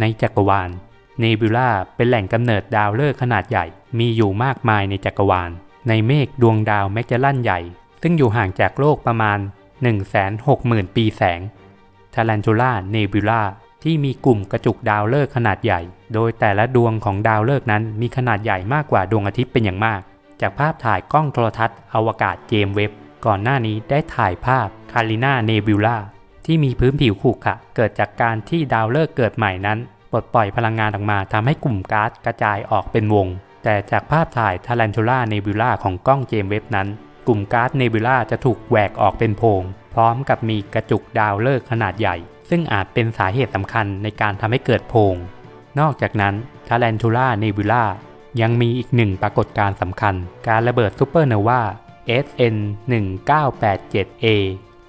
ในจักรวาล เนบิวลาเป็นแหล่งกำเนิดดาวฤกษ์ขนาดใหญ่ มีอยู่มากมายในจักรวาล ในเมฆดวงดาวแมกจลลันใหญ่ ซึ่งอยู่ห่างจากโลกประมาณ 160,000 ปีแสงทารันทูล่าเนบิวลาที่มีกลุ่มกระจุกดาวฤกษ์ขนาดใหญ่ โดยแต่ละดวงของดาวฤกษ์นั้นมีขนาดใหญ่มากกว่าดวงอาทิตย์เป็นอย่างมาก จากภาพถ่ายกล้องโทรทัศน์อวกาศเจมเว็บก่อนหน้านี้ได้ถ่ายภาพคารินาเนบิวลา ที่มีพื้นผิวขรุขระเกิดจากการที่ดาวฤกษ์เกิดใหม่นั้นปลดปล่อยพลังงานออกมาทำให้กลุ่มก๊าซกระจายออกเป็นวง แต่จากภาพถ่ายทารันทูล่าเนบิวลาของกล้องเจมส์เว็บนั้น กลุ่มก๊าซเนบิวลาจะถูกแหวกออกเป็นโพรงพร้อมกับมีกระจุกดาวฤกษ์ขนาดใหญ่ ซึ่งอาจเป็นสาเหตุสำคัญในการทำให้เกิดโพรงนอกจากนั้นทารันทูล่าเนบิวลายังมีอีกหนึ่งปรากฏการณ์สำคัญ การระเบิดซูเปอร์โนวา SN 1987A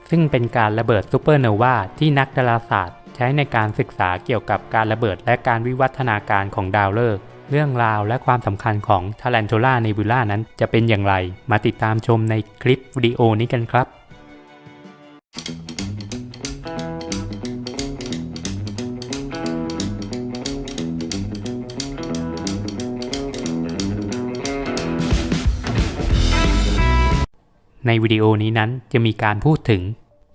ซึ่งเป็นการระเบิดซูเปอร์โนวาที่นักดาราศาสตร์ ใช้ในการศึกษาเกี่ยวกับการระเบิดและการวิวัฒนาการของดาวฤกษ์เรื่องราวและความสำคัญของทารันโทล่าเนบิล่านั้นจะเป็นอย่างไร มาติดตามชมในคลิปวิดีโอนี้กันครับ ในวิดีโอนี้นั้นจะมีการพูดถึง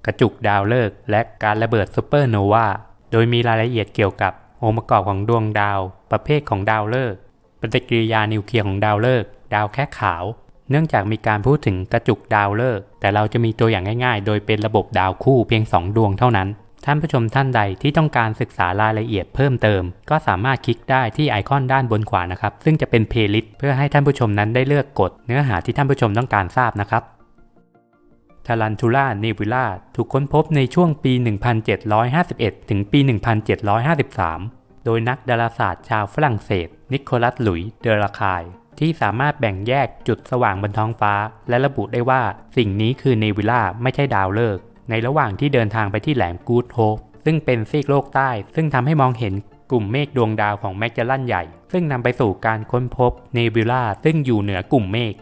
กระจุกดาวฤกษ์และการระเบิดซูเปอร์โนวา โดยมีรายละเอียดเกี่ยวกับองค์ประกอบของดวงดาว ประเภทของดาวฤกษ์ปฏิกิริยานิวเคลียร์ของดาวฤกษ์ดาวแค่ขาว เนื่องจากมีการพูดถึงกระจุกดาวฤกษ์แต่เราจะมีตัวอย่างง่ายๆ โดยเป็นระบบดาวคู่เพียง 2 ดวงเท่านั้น ท่านผู้ชมท่านใดที่ต้องการศึกษารายละเอียดเพิ่มเติม ก็สามารถคลิกได้ที่ไอคอนด้านบนขวานะครับ ซึ่งจะเป็นเพลย์ลิสต์เพื่อให้ท่านผู้ชมนั้นได้เลือกกดเนื้อหาที่ท่านผู้ชมต้องการทราบนะครับ ทารันทูล่าเนบิล่าถูกค้นพบในช่วงปี 1751 ถึงปี 1753 โดยนักดาราศาสตร์ชาวฝรั่งเศส นิโคลัสหลุยส์เดอราคาย ที่สามารถแบ่งแยกจุดสว่างบนท้องฟ้า และระบุได้ว่าสิ่งนี้คือเนบิล่าไม่ใช่ดาวฤกษ์ในระหว่างที่เดินทางไปที่แหลมกูดโฮปซึ่งเป็นซีกโลกใต้ ซึ่งทำให้มองเห็นกลุ่มเมฆดวงดาวของแมกเจลลันใหญ่ ซึ่งนำไปสู่การค้นพบเนบิล่าซึ่งอยู่เหนือกลุ่มเมฆ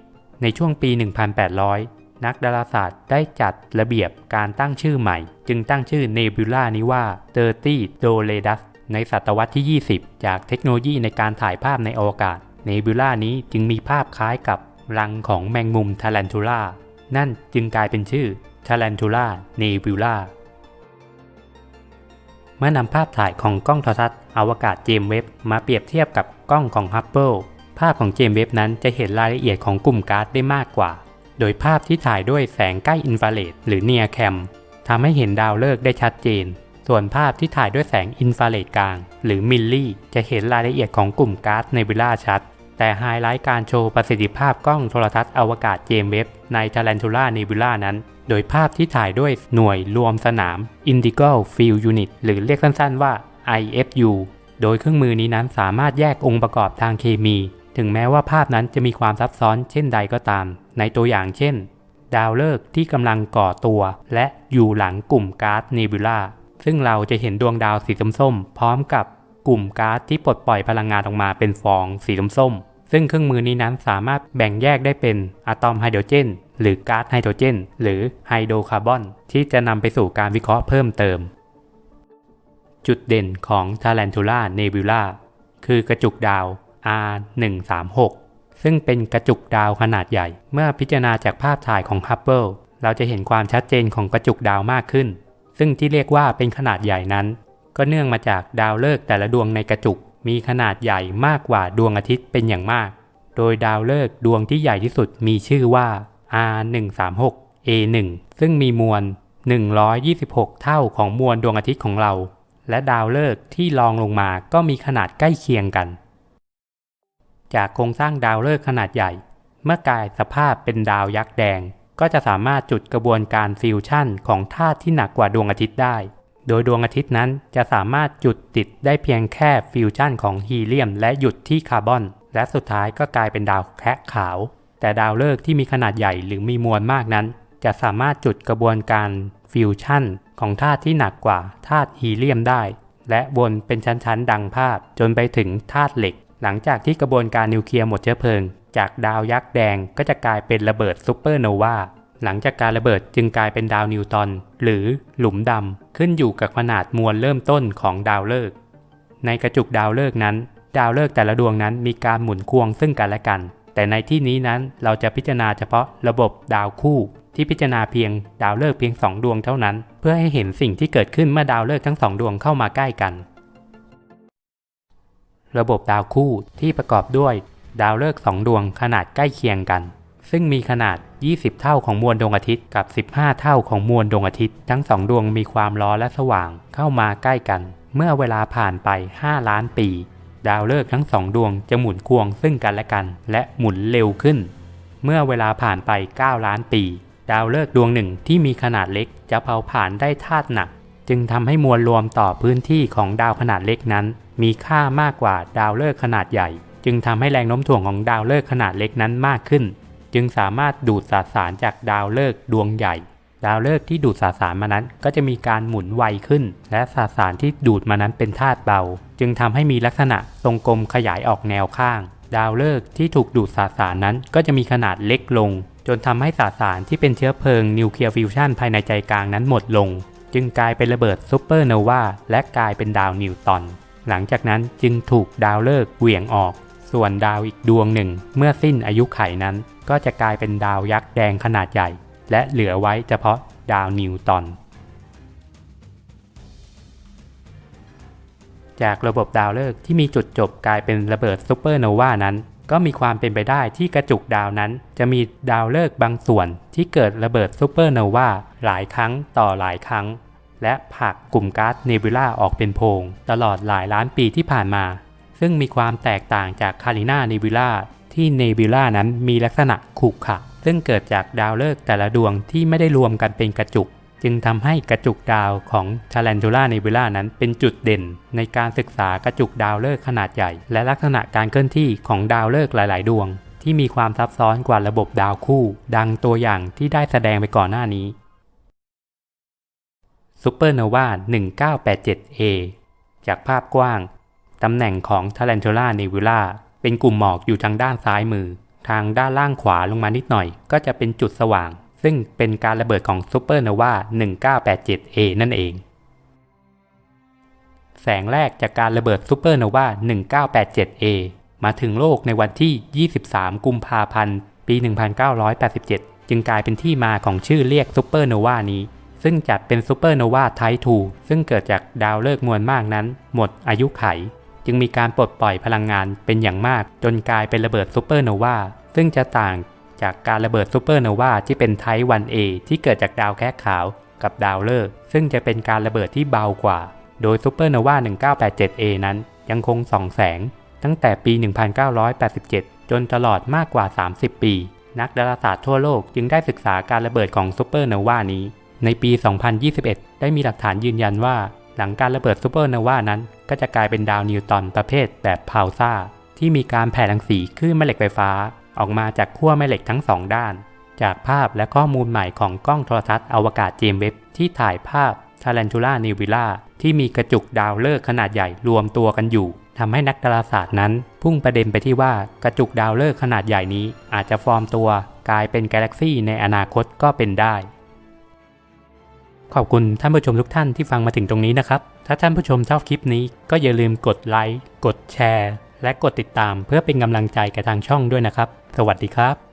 ในช่วงปี 1800 นักดาราศาสตร์ได้จัดระเบียบการตั้งชื่อใหม่ จึงตั้งชื่อเนบิวล่านี้ว่าเตอร์ตี้โดเลดัสในศตวรรษที่ 20 จากเทคโนโลยีในการถ่ายภาพในอวกาศ เนบิวล่านี้จึงมีภาพคล้ายกับรังของแมงมุมทารันทูล่า นั่นจึงกลายเป็นชื่อทารันทูล่าเนบิวล่าเมื่อนำภาพถ่ายของกล้องโทรทัศน์อวกาศเจมเว็บมาเปรียบเทียบกับกล้องของฮับเบิลภาพของเจมเว็บนั้นจะเห็นรายละเอียดของกลุ่มก๊าซได้มากกว่า โดยภาพที่ถ่ายด้วยแสงใกล้อินฟราเรดหรือเนียแคมทำให้เห็นดาวฤกษ์ได้ชัดเจน ส่วนภาพที่ถ่ายด้วยแสงอินฟราเรดกลาง หรือมิลลี่ จะเห็นรายละเอียดของกลุ่มก๊าซในบิล่าชัด แต่ไฮไลท์การโชว์ประสิทธิภาพกล้องโทรทัศน์อวกาศเจมเว็บในทารันทูล่าเนบิล่านั้น โดยภาพที่ถ่ายด้วยหน่วยรวมสนาม Indigo Field Unit หรือเรียกสั้นๆว่า IFU โดยเครื่องมือนี้นั้นสามารถแยกองค์ประกอบทางเคมี ถึงแม้ว่าภาพนั้นจะมีความซับซ้อนเช่นใดก็ตาม ในตัวอย่างเช่น ดาวฤกษ์ที่กำลังก่อตัว และอยู่หลังกลุ่มก๊าซเนบิลาซึ่งเราจะเห็นดวงดาวสีส้มๆพร้อมกับกลุ่มก๊าซที่ปลดปล่อยพลังงานออกมาเป็นฟองสีส้มๆซึ่งเครื่องมือนี้นั้นสามารถแบ่งแยกได้เป็นอะตอมไฮโดรเจน หรือก๊าซไฮโดรเจน หรือไฮโดรคาร์บอน ที่จะนำไปสู่การวิเคราะห์เพิ่มเติม จุดเด่นของทารันทูล่าเนบิลาคือกระจุกดาว R136 ซึ่งเป็นกระจุกดาวขนาดใหญ่ เมื่อพิจารณาจากภาพถ่ายของฮับเบิลเราจะเห็นความชัดเจนของกระจุกดาวมากขึ้น ซึ่งที่เรียกว่าเป็นขนาดใหญ่นั้น ก็เนื่องมาจากดาวฤกษ์แต่ละดวงในกระจุกมีขนาดใหญ่มากกว่าดวงอาทิตย์เป็นอย่างมาก โดยดาวฤกษ์ดวงที่ใหญ่ที่สุดมีชื่อว่า R136A1 ซึ่งมีมวล 126 เท่าของมวลดวงอาทิตย์ของเรา และดาวฤกษ์ที่รองลงมาก็มีขนาดใกล้เคียงกัน จากโครงสร้างดาวฤกษ์ขนาดใหญ่ เมื่อกลายสภาพเป็นดาวยักษ์แดง ก็จะสามารถจุดกระบวนการฟิวชั่นของธาตุที่หนักกว่าดวงอาทิตย์ได้ โดยดวงอาทิตย์นั้นจะสามารถจุดติดได้เพียงแค่ฟิวชั่นของฮีเลียม และหยุดที่คาร์บอน และสุดท้ายก็กลายเป็นดาวแคะขาว แต่ดาวฤกษ์ที่มีขนาดใหญ่หรือมีมวลมากนั้น จะสามารถจุดกระบวนการฟิวชั่นของธาตุที่หนักกว่าธาตุฮีเลียมได้ และวนเป็นชั้นๆ ดังภาพจนไปถึงธาตุเหล็ก หลังจากที่กระบวนการนิวเคลียร์หมดเชื้อเพลิง จากดาวยักษ์แดงก็จะกลายเป็นระเบิดซูเปอร์โนวาหลังจากการระเบิดจึงกลายเป็นดาวนิวตอนหรือหลุมดำขึ้นอยู่กับขนาดมวลเริ่มต้นของดาวฤกษ์ในกระจุกดาวฤกษ์นั้น ดาวฤกษ์แต่ละดวงนั้นมีการหมุนควงซึ่งกันและกัน แต่ในที่นี้นั้นเราจะพิจารณาเฉพาะระบบดาวคู่ ที่พิจารณาเพียงดาวฤกษ์เพียง 2 ดวงเท่านั้น เพื่อให้เห็นสิ่งที่เกิดขึ้นเมื่อดาวฤกษ์ทั้งสองดวงเข้ามาใกล้กัน ระบบดาวคู่ที่ประกอบด้วยดาวฤกษ์สองดวงขนาดใกล้เคียงกัน ซึ่งมีขนาด 20 เท่าของมวลดวงอาทิตย์กับ 15 เท่าของมวลดวงอาทิตย์ ทั้งสองดวงมีความร้อนและสว่างเข้ามาใกล้กัน เมื่อเวลาผ่านไป 5 ล้านปี ดาวฤกษ์ทั้งสองดวงจะหมุนควงซึ่งกันและกัน และหมุนเร็วขึ้น เมื่อเวลาผ่านไป 9 ล้านปี ดาวฤกษ์ดวงหนึ่งที่มีขนาดเล็กจะเผาผลาญได้ธาตุหนัก จึงทำให้มวลรวมต่อพื้นที่ของดาวขนาดเล็กนั้น มีค่ามากกว่าดาวฤกษ์ขนาดใหญ่ จึงทำให้แรงโน้มถ่วงของดาวฤกษ์ขนาดเล็กนั้นมากขึ้น จึงสามารถดูดสสารจากดาวฤกษ์ดวงใหญ่ ดาวฤกษ์ที่ดูดสสารมานั้น ก็จะมีการหมุนไวขึ้น และสสารที่ดูดมานั้นเป็นธาตุเบา จึงทำให้มีลักษณะทรงกลมขยายออกแนวข้าง ดาวฤกษ์ที่ถูกดูดสสารนั้นก็จะมีขนาดเล็กลงจนทำให้สสารที่เป็นเชื้อเพลิงนิวเคลียร์ฟิวชันภายในใจกลางนั้นหมดลง จึงกลายเป็นระเบิดซูเปอร์โนวาและกลายเป็นดาวนิวตอนหลังจากนั้นจึงถูกดาวฤกษ์เหวี่ยงออก ส่วนดาวอีกดวงหนึ่ง เมื่อสิ้นอายุไขนั้น ก็จะกลายเป็นดาวยักษ์แดงขนาดใหญ่ และเหลือไว้เฉพาะดาวนิวตอนจากระบบดาวฤกษ์ที่มีจุดจบกลายเป็นระเบิดซูเปอร์โนวานั้น ก็มีความเป็นไปได้ที่กระจุกดาวนั้น จะมีดาวฤกษ์บางส่วนที่เกิดระเบิดซูเปอร์โนวาหลายครั้งต่อหลายครั้ง และผลักกลุ่มก๊าซเนบิวลาออกเป็นโพรงตลอดหลายล้านปีที่ผ่านมา ซึ่งมีความแตกต่างจากคารินาเนบิวลาที่เนบิวลานั้นมีลักษณะขรุขระซึ่งเกิดจากดาวฤกษ์แต่ละดวงที่ไม่ได้รวมกันเป็นกระจุก จึงทำให้กระจุกดาวของทารันทูล่าเนบิวลานั้นเป็นจุดเด่น ในการศึกษากระจุกดาวฤกษ์ขนาดใหญ่ และลักษณะการเคลื่อนที่ของดาวฤกษ์หลาย ๆ ดวง ที่มีความซับซ้อนกว่าระบบดาวคู่ ดังตัวอย่างที่ได้แสดงไปก่อนหน้านี้ซูเปอร์โนวา 1987A จากภาพกว้าง ตำแหน่งของ Tarantula Nebula เป็นกลุ่มหมอกอยู่ทางด้านซ้ายมือ ทางด้านล่างขวาลงมานิดหน่อย ก็จะเป็นจุดสว่าง ซึ่งเป็นการระเบิดของซูเปอร์โนวา 1987A นั่นเอง แสงแรกจากการระเบิดซูเปอร์โนวา 1987A มาถึงโลกในวันที่ 23 กุมภาพันธ์ ปี 1987 จึงกลายเป็นที่มาของชื่อเรียกซูเปอร์โนวานี้ ซึ่งจัดเป็นซูเปอร์โนวาไทป์2ซึ่งเกิดจากดาวฤกษ์มวลมากนั้น หมดอายุไข จึงมีการปลดปล่อยพลังงานเป็นอย่างมาก จนกลายเป็นระเบิดซูเปอร์โนวาซึ่งจะต่าง จากการระเบิดซูเปอร์โนวาที่เป็นไทป์ 1A ที่เกิดจากดาวแคระขาวกับดาวฤกษ์ซึ่งจะเป็นการระเบิดที่เบากว่า โดยซูเปอร์โนวา 1987A นั้นยังคงส่องแสง ตั้งแต่ปี 1987 จนตลอดมากกว่า 30 ปี นักดาราศาสตร์ทั่วโลกจึงได้ศึกษาการระเบิดของซูเปอร์โนวานี้ ในปี 2021 ได้มีหลักฐานยืนยันว่า หลังการระเบิดซูเปอร์โนวานั้น ก็จะกลายเป็นดาวนิวตอนประเภทแบบพาวซ่าที่มีการแผ่รังสีคลื่นแม่เหล็กไฟฟ้า ออกมาจากขั้วแม่เหล็กทั้งสองด้าน จากภาพและข้อมูลใหม่ของกล้องโทรทัศน์อวกาศเจมเว็บที่ถ่ายภาพ Tarantula Nebula ที่มีกระจุกดาวฤกษ์ขนาดใหญ่รวมตัวกันอยู่ทำให้นักดาราศาสตร์นั้น พุ่งประเด็นไปที่ว่ากระจุกดาวฤกษ์ขนาดใหญ่นี้ อาจจะฟอร์มตัวกลายเป็นกาแล็กซี่ในอนาคตก็เป็นได้ ขอบคุณท่านผู้ชมทุกท่านที่ฟังมาถึงตรงนี้นะครับ ถ้าท่านผู้ชมชอบคลิปนี้ก็อย่าลืมกดไลค์กดแชร์ และกดติดตามเพื่อเป็นกำลังใจกับทางช่องด้วยนะครับ สวัสดีครับ